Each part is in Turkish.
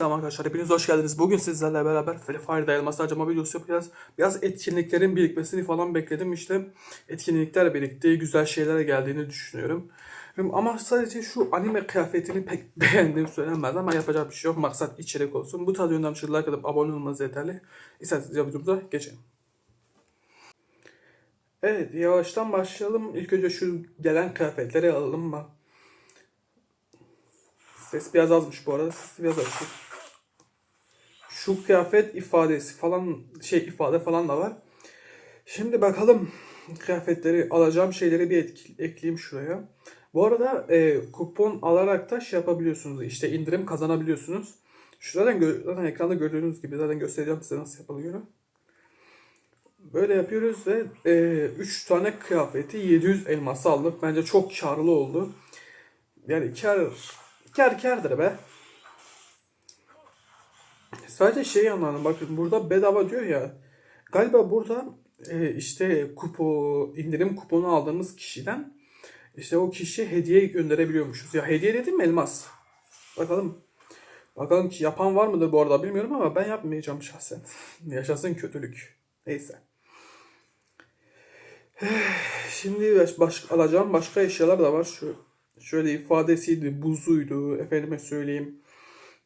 Selam arkadaşlar hepiniz hoş geldiniz. Bugün sizlerle beraber Free Fire'da elmas harcama videosu yapacağız. Biraz etkinliklerin birikmesini falan bekledim işte. Etkinlikler birikti, güzel şeylere geldiğini düşünüyorum. Ama sadece şu anime kıyafetini pek beğendiğim söylenmez ama yapacak bir şey yok. Maksat içerik olsun. Bu tarz yönden like atıp abone olmanız yeterli. İsterseniz videomuza geçelim. Evet yavaştan başlayalım. İlk önce şu gelen kıyafetleri alalım mı? Ses biraz azmış bu arada. Sesi biraz açık. Şu kıyafet ifadesi falan şey ifade falan da var. Şimdi bakalım kıyafetleri alacağım şeyleri bir etki, ekleyeyim şuraya. Bu arada e, kupon alarak da şey yapabiliyorsunuz. İşte indirim kazanabiliyorsunuz. Şuradan gö- zaten ekranda gördüğünüz gibi zaten göstereceğim size nasıl yapılıyor. Böyle yapıyoruz ve 3 tane kıyafeti 700 elması aldık. Bence çok karlı oldu. Yani kar kar kardır be. Sadece şey anladım. Bakın burada bedava diyor ya. Galiba burada e, işte kupo indirim kuponu aldığımız kişiden işte o kişiye hediye gönderebiliyormuşuz. Ya hediye dedim elmas? Bakalım. Bakalım ki yapan var mıdır bu arada bilmiyorum ama ben yapmayacağım şahsen. Yaşasın kötülük. Neyse. Şimdi baş- alacağım başka eşyalar da var. Şu şöyle ifadesiydi, buzuydu, efendime söyleyeyim.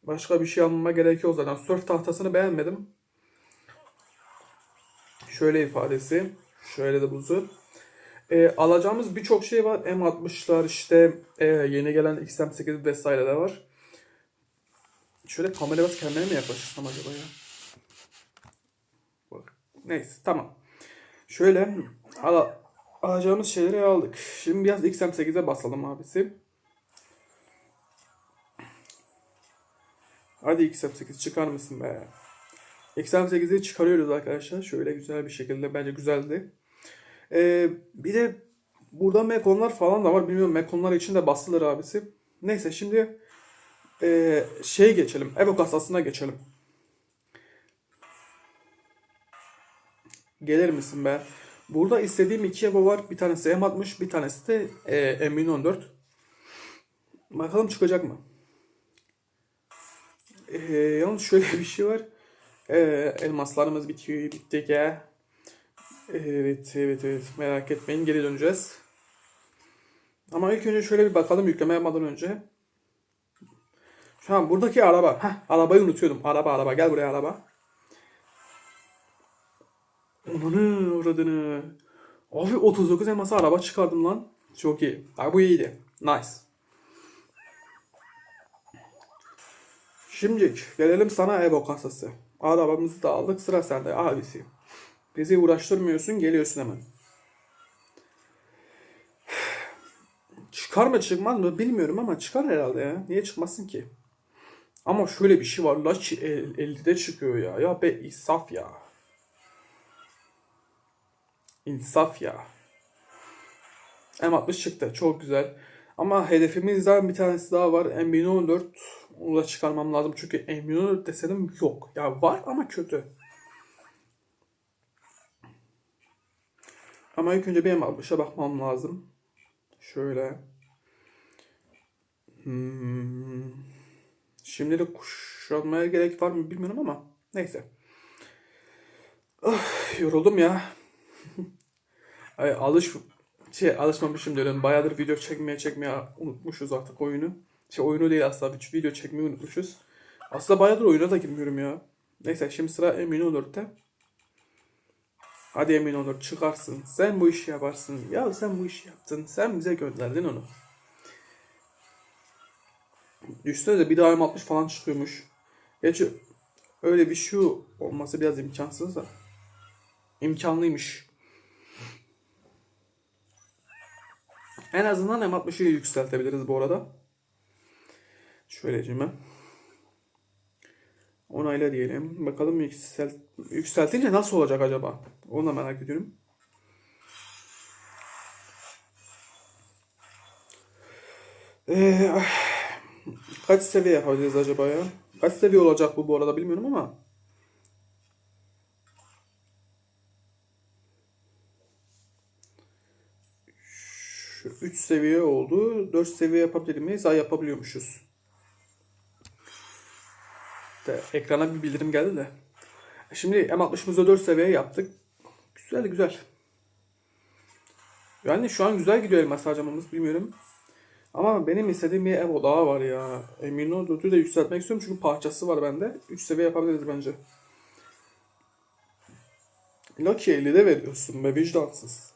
Başka bir şey almama gerek yok zaten. Surf tahtasını beğenmedim. Şöyle ifadesi. Şöyle de buzu. Ee, alacağımız birçok şey var. M60'lar işte e, yeni gelen XM8 vesaire de var. Şöyle kamera biraz kendime mi yaklaşırsam acaba ya? Bak. Neyse tamam. Şöyle al alacağımız şeyleri aldık. Şimdi biraz XM8'e basalım abisi. Hadi XM8 çıkar mısın be? XM8'i çıkarıyoruz arkadaşlar. Şöyle güzel bir şekilde. Bence güzeldi. Ee, bir de burada mekonlar falan da var. Bilmiyorum mekonlar için de basılır abisi. Neyse şimdi ee, şey geçelim. Evo kasasına geçelim. Gelir misin be? Burada istediğim iki Evo var. Bir tanesi M60, bir tanesi de e, M1014. Bakalım çıkacak mı? Ee, yalnız şöyle bir şey var. Ee, elmaslarımız bitiyor, bitti ya. Evet, evet, evet. Merak etmeyin, geri döneceğiz. Ama ilk önce şöyle bir bakalım yükleme yapmadan önce. Şu an buradaki araba. Heh, arabayı unutuyordum. Araba, araba. Gel buraya araba. Ananı uğradığını. Abi 39 elması araba çıkardım lan. Çok iyi. Abi bu iyiydi. Nice. Şimdi gelelim sana Evo kasası. Arabamızı da aldık. Sıra sende abisi. Bizi uğraştırmıyorsun. Geliyorsun hemen. Çıkar mı çıkmaz mı bilmiyorum ama çıkar herhalde ya. Niye çıkmasın ki? Ama şöyle bir şey var. Laçi 50'de çıkıyor ya. Ya be insaf ya. İnsaf ya. M60 çıktı. Çok güzel. Ama hedefimizden bir tanesi daha var. M1014. Onu da çıkarmam lazım. Çünkü M1014 desenim yok. Ya var ama kötü. Ama ilk önce bir M60'a bakmam lazım. Şöyle. Hmm. Şimdilik kuşanmaya gerek var mı bilmiyorum ama neyse. Ah, yoruldum ya. Ay, alış şey alışmamışım diyorum. Bayağıdır video çekmeye çekmeye unutmuşuz artık oyunu. Şey oyunu değil aslında bir video çekmeyi unutmuşuz. Aslında bayağıdır oyuna da girmiyorum ya. Neyse şimdi sıra Emin 14'te. Hadi Emin 14 çıkarsın. Sen bu işi yaparsın. Ya sen bu işi yaptın. Sen bize gönderdin onu. Üstüne de bir daha M60 falan çıkıyormuş. Gerçi öyle bir şey olması biraz imkansız da. İmkanlıymış. En azından M60'ı yükseltebiliriz bu arada. Şöylece Onayla diyelim. Bakalım yükselt yükseltince nasıl olacak acaba? Onu da merak ediyorum. Ee, kaç seviye yapabiliriz acaba ya? Kaç seviye olacak bu bu arada bilmiyorum ama. Seviye oldu. 4 seviye yapabilir miyiz? Ha yapabiliyormuşuz. İşte ekrana bir bildirim geldi de. Şimdi M60'ımızda 4 seviye yaptık. Güzel güzel. Yani şu an güzel gidiyor elmas harcamamız bilmiyorum. Ama benim istediğim bir ev daha var ya. Emino 4'ü de yükseltmek istiyorum çünkü parçası var bende. 3 seviye yapabiliriz bence. Lucky 50'de veriyorsun be vicdansız.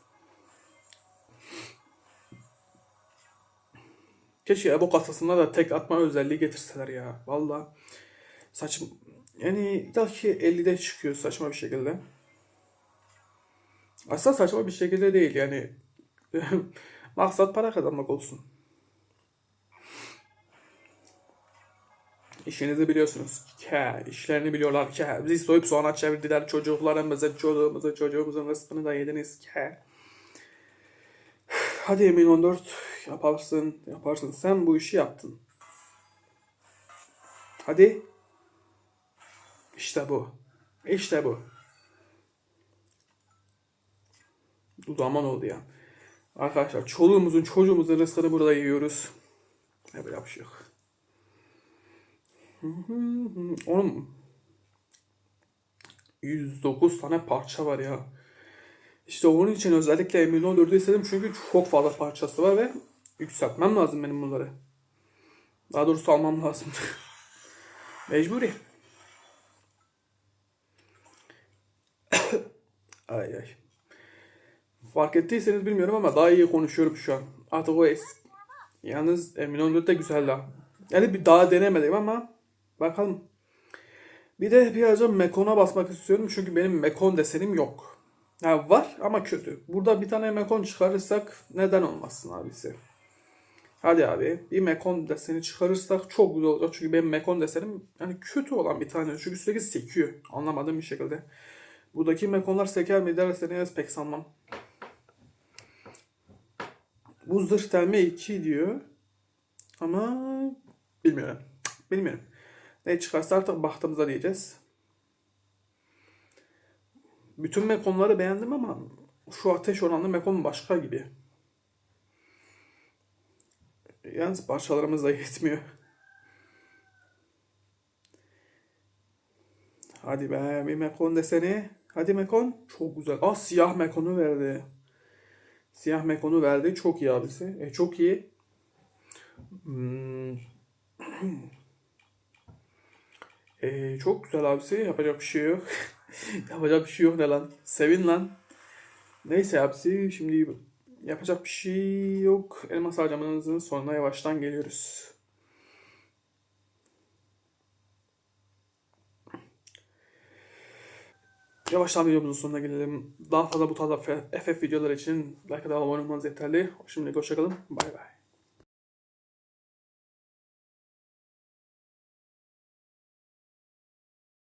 Keşke Ebo kasasında da tek atma özelliği getirseler ya. Valla saçım yani Lucky 50'de çıkıyor saçma bir şekilde. Aslında saçma bir şekilde değil yani. Maksat para kazanmak olsun. İşinizi biliyorsunuz. Ke, işlerini biliyorlar. Ke, bizi soyup soğana çevirdiler. Çocuklarımızın, çocuğumuzun, çocuğumuzun rızkını da yediniz. Ke. Hadi Emin 14 yaparsın, yaparsın. Sen bu işi yaptın. Hadi. İşte bu. İşte bu. Dudaman oldu ya. Arkadaşlar çoluğumuzun çocuğumuzun rızkını burada yiyoruz. Ne böyle bir şey yok. Onun 109 tane parça var ya. İşte onun için özellikle emin 14'ü istedim çünkü çok fazla parçası var ve yükseltmem lazım benim bunları. Daha doğrusu almam lazım. Mecburi. ay ay. Fark ettiyseniz bilmiyorum ama daha iyi konuşuyorum şu an. Artık o es. Yalnız emin 14 de güzel daha. Yani bir daha denemedim ama bakalım. Bir de birazcık Mekon'a basmak istiyorum çünkü benim Mekon desenim yok. Yani var ama kötü. Burada bir tane Mekon çıkarırsak neden olmasın abisi. Hadi abi bir Mekon deseni çıkarırsak çok güzel olacak. Çünkü benim Mekon desenim yani kötü olan bir tane. Çünkü sürekli sekiyor. Anlamadığım bir şekilde. Buradaki Mekonlar seker mi derseniz pek sanmam. Bu zırh delme 2 diyor. Ama bilmiyorum. Bilmiyorum. Ne çıkarsa artık bahtımıza diyeceğiz. Bütün mekonları beğendim ama şu ateş oranlı mekon başka gibi. Yalnız parçalarımız da yetmiyor. Hadi be bir mekon desene. Hadi mekon. Çok güzel. Aa siyah mekonu verdi. Siyah mekonu verdi. Çok iyi abisi. E, çok iyi. Hmm. E, çok güzel abisi. Yapacak bir şey yok. yapacak bir şey yok ne lan. Sevin lan. Neyse abisi. Şimdi yapacak bir şey yok. Elmas harcamanızın sonuna yavaştan geliyoruz. Yavaştan videomuzun sonuna gelelim. Daha fazla bu tarz FF videolar için like atıp abone olmanız yeterli. Şimdi hoşçakalın. Bay bay.